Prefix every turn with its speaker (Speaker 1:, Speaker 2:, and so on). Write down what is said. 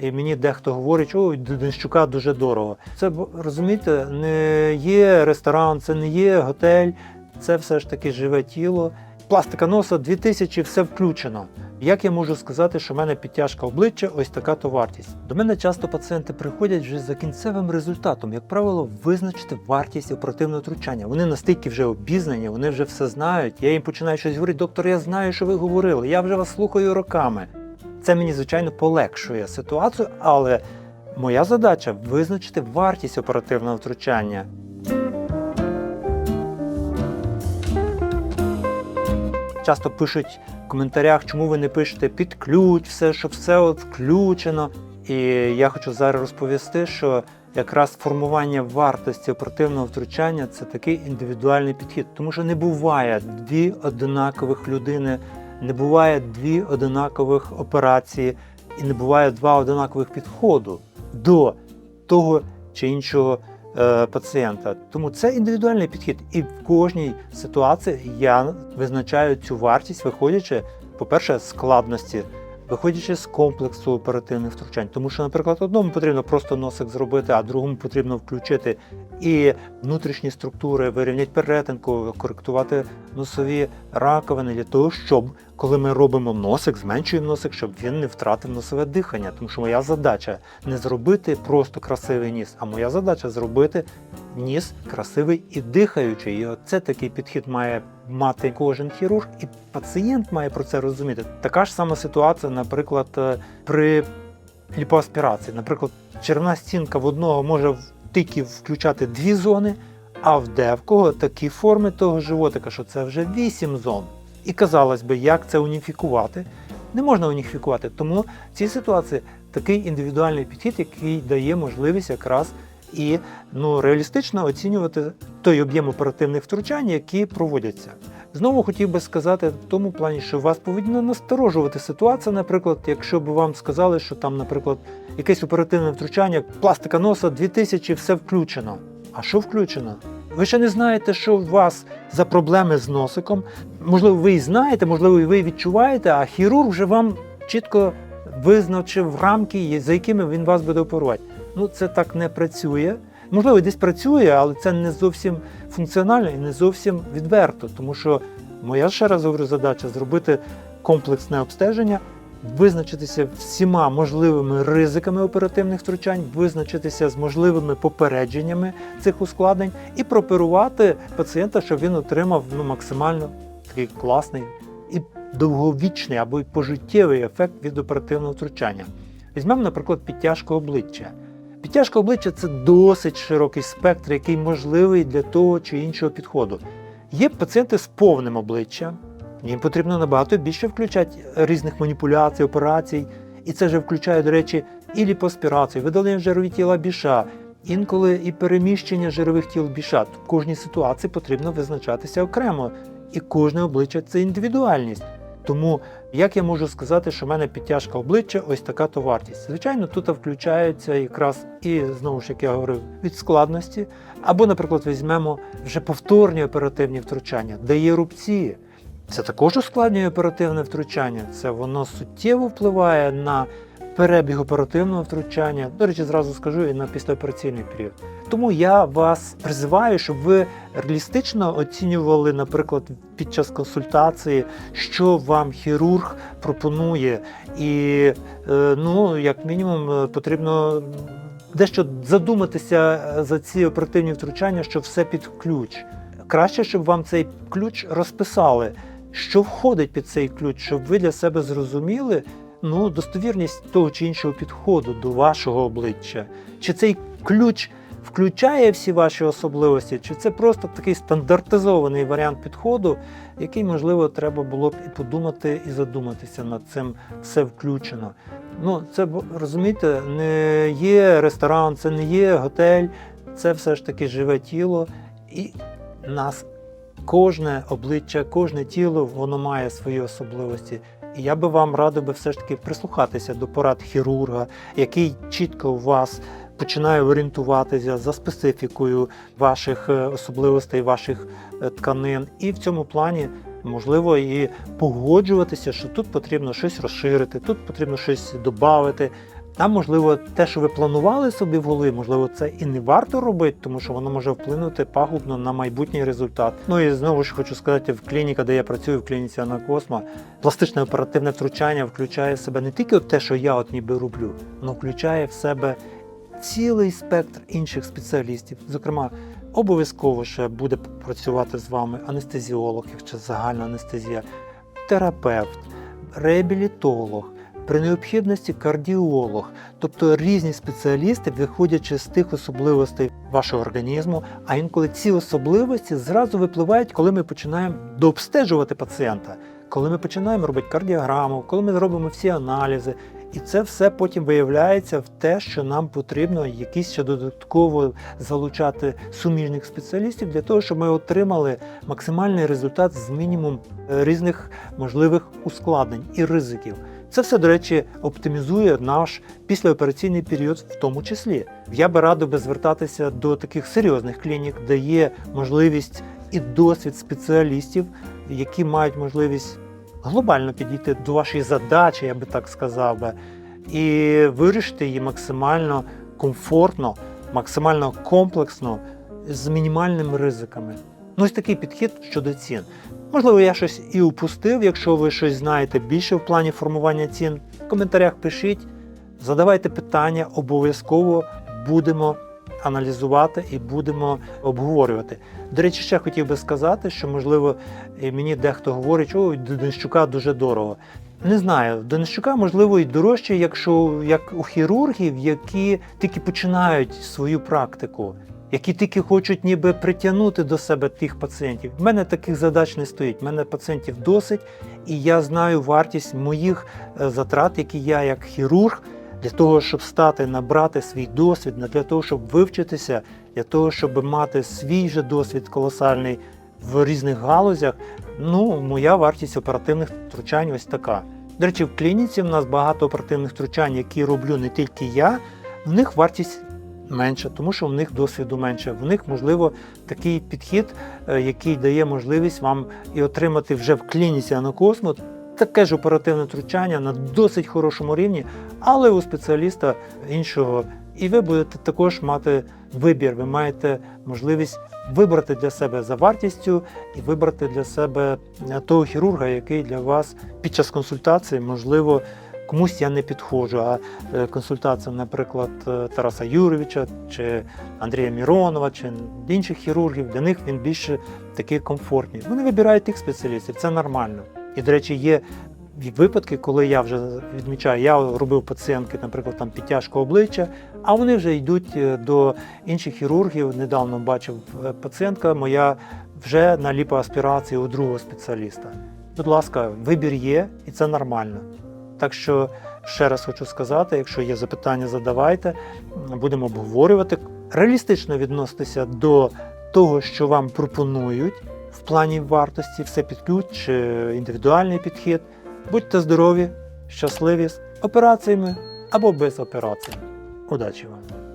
Speaker 1: І мені дехто говорить, ой, Денщука дуже дорого. Це розумієте, не є ресторан, це не є готель, це все ж таки живе тіло. Пластика носа 2000, все включено. Як я можу сказати, що в мене підтяжка обличчя ось така то вартість? До мене часто пацієнти приходять вже за кінцевим результатом, як правило, визначити вартість оперативного втручання. Вони настільки вже обізнані, вони вже все знають. Я їм починаю щось говорити, доктор, я знаю, що ви говорили, я вже вас слухаю роками. Це мені, звичайно, полегшує ситуацію, але моя задача визначити вартість оперативного втручання. Часто пишуть в коментарях, чому ви не пишете під ключ, все, що все от включено. І я хочу зараз розповісти, що якраз формування вартості оперативного втручання це такий індивідуальний підхід, тому що не буває дві одинакових людини, не буває дві одинакових операції і не буває два одинакових підходу до того чи іншого е, пацієнта. Тому це індивідуальний підхід, і в кожній ситуації я визначаю цю вартість, виходячи, по-перше, з складності, виходячи з комплексу оперативних втручань. Тому що, наприклад, одному потрібно просто носик зробити, а другому потрібно включити і внутрішні структури, вирівняти перетинку, коректувати носові раковини для того, щоб коли ми робимо носик, зменшуємо носик, щоб він не втратив носове дихання. Тому що моя задача не зробити просто красивий ніс, а моя задача зробити ніс красивий і дихаючий. І це такий підхід має мати кожен хірург, і пацієнт має про це розуміти. Така ж сама ситуація, наприклад, е, при ліпоаспірації. Наприклад, червна стінка в одного може тільки включати дві зони, а в девкого такі форми того животика, що це вже вісім зон. І казалось би, як це уніфікувати? Не можна уніфікувати. Тому в цій ситуації такий індивідуальний підхід, який дає можливість якраз і ну, реалістично оцінювати той об'єм оперативних втручань, які проводяться. Знову хотів би сказати в тому плані, що вас повинна насторожувати ситуація, наприклад, якщо б вам сказали, що там, наприклад, якесь оперативне втручання, пластика носа 2000, все включено. А що включено? Ви ще не знаєте, що у вас за проблеми з носиком. Можливо, ви і знаєте, можливо, і ви відчуваєте, а хірург вже вам чітко визначив рамки, за якими він вас буде оперувати. Ну, це так не працює. Можливо, десь працює, але це не зовсім функціонально і не зовсім відверто, тому що моя ще раз говорю задача зробити комплексне обстеження, визначитися всіма можливими ризиками оперативних втручань, визначитися з можливими попередженнями цих ускладнень і прооперувати пацієнта, щоб він отримав ну, максимально такий класний і довговічний або й пожиттєвий ефект від оперативного втручання. Візьмемо, наприклад, підтяжку обличчя. Підтяжка обличчя це досить широкий спектр, який можливий для того чи іншого підходу. Є пацієнти з повним обличчям, їм потрібно набагато більше включати різних маніпуляцій, операцій. І це вже включає, до речі, і ліпоспірацію, видалення жирові тіла біша, інколи і переміщення жирових тіл біша. В кожній ситуації потрібно визначатися окремо, і кожне обличчя це індивідуальність. Тому як я можу сказати, що в мене підтяжка обличчя ось така то вартість? Звичайно, тут включаються якраз і знову ж як я говорив від складності. Або, наприклад, візьмемо вже повторні оперативні втручання, де є рубці. Це також ускладнює оперативне втручання. Це воно суттєво впливає на перебіг оперативного втручання. До речі, зразу скажу і на післяопераційний період. Тому я вас призиваю, щоб ви реалістично оцінювали, наприклад, під час консультації, що вам хірург пропонує, і е, ну, як мінімум, е, потрібно дещо задуматися е, за ці оперативні втручання, що все під ключ. Краще, щоб вам цей ключ розписали, що входить під цей ключ, щоб ви для себе зрозуміли ну, достовірність того чи іншого підходу до вашого обличчя. Чи цей ключ включає всі ваші особливості, чи це просто такий стандартизований варіант підходу, який, можливо, треба було б і подумати, і задуматися над цим все включено. Ну, це розумієте, не є ресторан, це не є готель, це все ж таки живе тіло, і нас кожне обличчя, кожне тіло, воно має свої особливості. І я би вам радив би все ж таки прислухатися до порад хірурга, який чітко у вас починає орієнтуватися за специфікою ваших е, особливостей, ваших е, тканин. І в цьому плані можливо і погоджуватися, що тут потрібно щось розширити, тут потрібно щось додати. Там, можливо, те, що ви планували собі в голові, можливо, це і не варто робити, тому що воно може вплинути пагубно на майбутній результат. Ну і знову ж хочу сказати, в клініка, де я працюю, в клініці Анакосма, пластичне оперативне втручання включає в себе не тільки от те, що я от ніби роблю, воно включає в себе цілий спектр інших спеціалістів. Зокрема, обов'язково ще буде працювати з вами анестезіолог, якщо загальна анестезія, терапевт, реабілітолог. При необхідності кардіолог, тобто різні спеціалісти, виходячи з тих особливостей вашого організму, а інколи ці особливості зразу випливають, коли ми починаємо дообстежувати пацієнта, коли ми починаємо робити кардіограму, коли ми робимо всі аналізи. І це все потім виявляється в те, що нам потрібно якісь ще додатково залучати суміжних спеціалістів для того, щоб ми отримали максимальний результат з мінімум е, різних можливих ускладнень і ризиків. Це все, до речі, оптимізує наш післяопераційний період в тому числі. Я би радив би звертатися до таких серйозних клінік, де є можливість і досвід спеціалістів, які мають можливість глобально підійти до вашої задачі, я би так сказав би, і вирішити її максимально комфортно, максимально комплексно, з мінімальними ризиками. Ну, ось такий підхід щодо цін. Можливо, я щось і упустив. Якщо ви щось знаєте більше в плані формування цін, в коментарях пишіть, задавайте питання, обов'язково будемо аналізувати і будемо обговорювати. До речі, ще хотів би сказати, що можливо мені дехто говорить, що до Денщука дуже дорого. Не знаю, до Денщука можливо і дорожче, якщо як у хірургів, які тільки починають свою практику, які тільки хочуть ніби притягнути до себе тих пацієнтів. У мене таких задач не стоїть. У мене пацієнтів досить, і я знаю вартість моїх е, затрат, які я як хірург для того, щоб стати, набрати свій досвід, для того, щоб вивчитися, для того, щоб мати свій же досвід колосальний в різних галузях. Ну, моя вартість оперативних втручань ось така. До речі, в клініці в нас багато оперативних втручань, які роблю не тільки я, в них вартість менша, тому що в них досвіду менше. В них можливо такий підхід, е, який дає можливість вам і отримати вже в клініці Анакосмо таке ж оперативне втручання на досить хорошому рівні, але у спеціаліста іншого. І ви будете також мати вибір. Ви маєте можливість вибрати для себе за вартістю і вибрати для себе е, того хірурга, який для вас під час консультації, можливо, комусь я не підходжу. А е, консультація, наприклад, е, Тараса Юровича чи Андрія Міронова, чи інших хірургів, для них він більше такий комфортний. Вони вибирають тих спеціалістів, це нормально. І, до речі, є випадки, коли я вже відмічаю, я робив пацієнтки, наприклад, там підтяжку обличчя, а вони вже йдуть е, до інших хірургів. Недавно бачив пацієнтка моя вже на ліпоаспірації у другого спеціаліста. Будь ласка, вибір є, і це нормально. Так що ще раз хочу сказати: якщо є запитання, задавайте, будемо обговорювати. Реалістично відноситися до того, що вам пропонують в плані вартості, все під ключ чи індивідуальний підхід. Будьте здорові, щасливі з операціями або без операцій. Удачі вам!